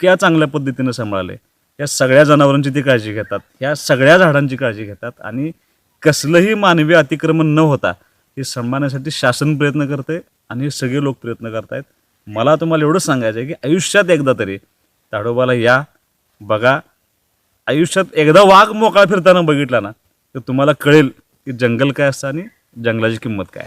इतक्या चांगल्या पद्धतीनं सांभाळले. या सगळ्या जनावरांची ते काळजी घेतात. या सगळ्या झाडांची काळजी घेतात. आणि कसलंही मानवी अतिक्रमण न होता हे सांभाळण्यासाठी शासन प्रयत्न करते आणि हे सगळे लोक प्रयत्न करतायत. मला तुम्हाला एवढंच सांगायचं आहे की आयुष्यात एकदा तरी ताडोबाला या बघा. आयुष्यात एकदा वाघ मोकळा फिरताना बघितला ना तर तुम्हाला कळेल की जंगल काय असतं आणि जंगलाची किंमत काय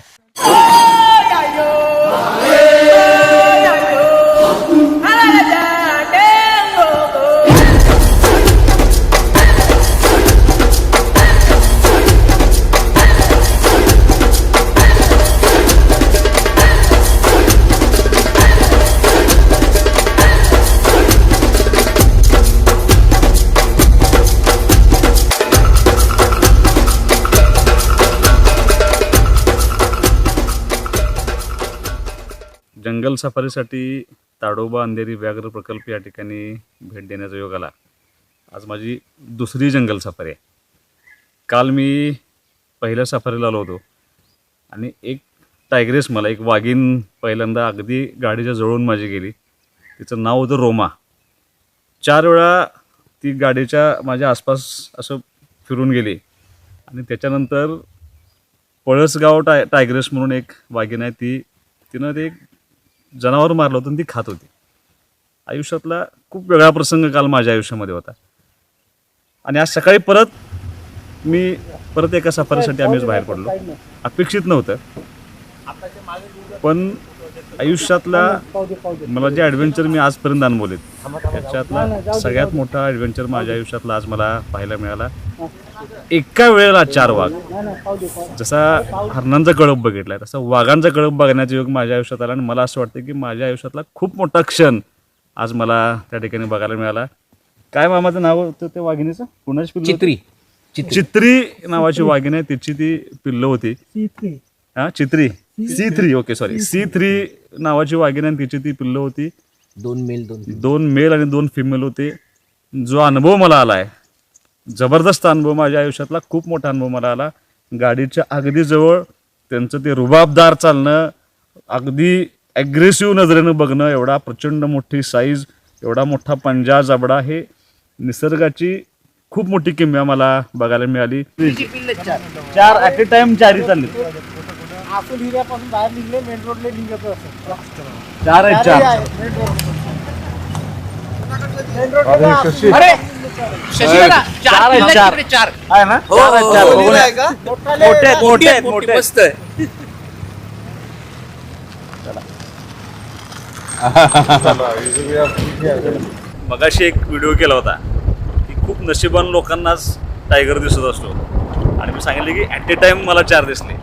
जंगल सफारीसाठी ताडोबा अंधेरी व्याघ्र प्रकल्प या ठिकाणी भेट देण्याचा योग आला. आज माझी दुसरी जंगल सफारी आहे. काल मी पहिल्या सफारीला आलो होतो आणि एक टायग्रेस मला एक वाघीण पहिल्यांदा अगदी गाडीच्या जवळून माझी गेली. तिचं नाव होतं रोमा. चार वेळा ती गाडीच्या माझ्या आसपास असं फिरून गेली आणि त्याच्यानंतर पळसगाव टाय टायग्रेस म्हणून एक वाघीण आहे ती तिनं ते एक जनावर मारलं होतं आणि ती खात होती. आयुष्यातला खूप वेगळा प्रसंग काल माझ्या आयुष्यामध्ये होता. आणि आज सकाळी परत मी परत एका सफारीसाठी आम्हीच बाहेर पडलो. अपेक्षित नव्हतं. पण आयुष्यातला मला जे ॲडव्हेंचर मी आजपर्यंत अनुभवलेत त्याच्यातला सगळ्यात मोठा ॲडव्हेंचर माझ्या आयुष्यातला आज मला पाहायला मिळाला. एका वेळेला चार वाघ. जसा हरणांचा कळप बघितलाय तसा वाघांचा कळप बघण्याचा योग माझ्या आयुष्यात आला आणि मला असं वाटतं की माझ्या आयुष्यातला खूप मोठा क्षण आज मला त्या ठिकाणी बघायला मिळाला. काय मामाचं नाव होतं त्या वाघिणीचं? कुणाची पिल्लं? चित्री. चित्री. नावाची वाघीण आहे तिची ती पिल्लं होती. हा चित्री. C three. Okay sorry C three. नावाची वाघीण आहे आणि तिची ती पिल्लं होती. दोन मेल दोन दोन मेल आणि दोन फिमेल होते. जो अनुभव मला आला आहे जबरदस्त अनुभव माझ्या आयुष्यातला खूप मोठा अनुभव मला आला. गाडीच्या अगदी जवळ त्यांचं ते रुबाबदार चालणं अगदी ॲग्रेसिव्ह नजरेनं बघणं एवढा प्रचंड मोठी साईज एवढा मोठा पंजा जबडा हे निसर्गाची खूप मोठी किमया मला बघायला मिळाली. चार ॲट ए टाइम चारी चालली. आपण हिऱ्यापासून बाहेर निघले मेन रोडला निघत असं चार आहेत चार. अरे! शशिकला चार आहेत, चार चार. तिकडे चार आहे ना हो, चार आहेत, हो, चार. हो. मोठे आहेत, मोठे मोठी आहेत, मोठी मोठे आहेत. मस्त आहे मगाशी एक व्हिडिओ केला होता की खूप नशिबान लोकांनाच टायगर दिसत असतो आणि मी सांगितले की ॲट ए टाइम मला चार दिसले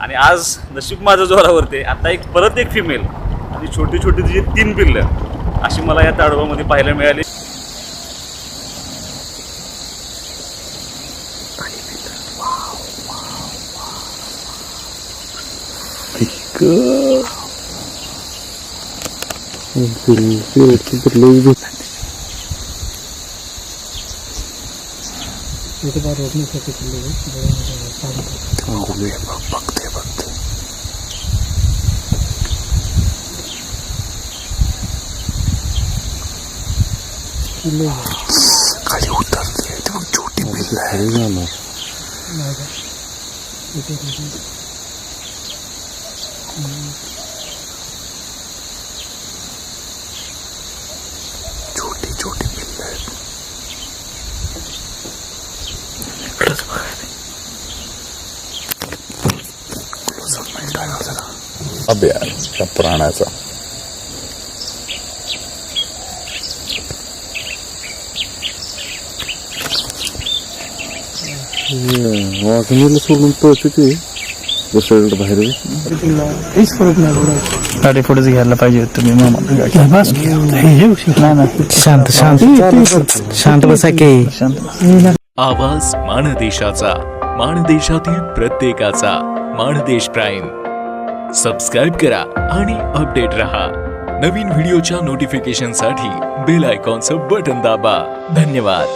आणि आज नशीब माझं जोरावरती आहे. आता एक परत एक फिमेल आणि छोटी छोटी तिची तीन पिल्लं अशी मला या ताडोबामध्ये पाहायला मिळाली Good. Bir de var olduğunu çok hatırlıyorum. Ağlıyor bak bak diye baktı. Bilmiyorum. अभ्यास त्या प्राण्याचा वाघिणीला सोडून पळते ते दुसऱ्याकडे बाहेर गाडी पुढेच घ्यायला पाहिजे होती तुम्ही मामा. शांत शांत. शांत बसा. की. आवाज माणदेशाचा माणदेशातील प्रत्येकाचा माणदेश प्राईम. सबस्क्राईब करा आणि अपडेट रहा. नवीन व्हिडिओच्या नोटिफिकेशनसाठी बेल आयकॉनचं बटन दाबा. धन्यवाद.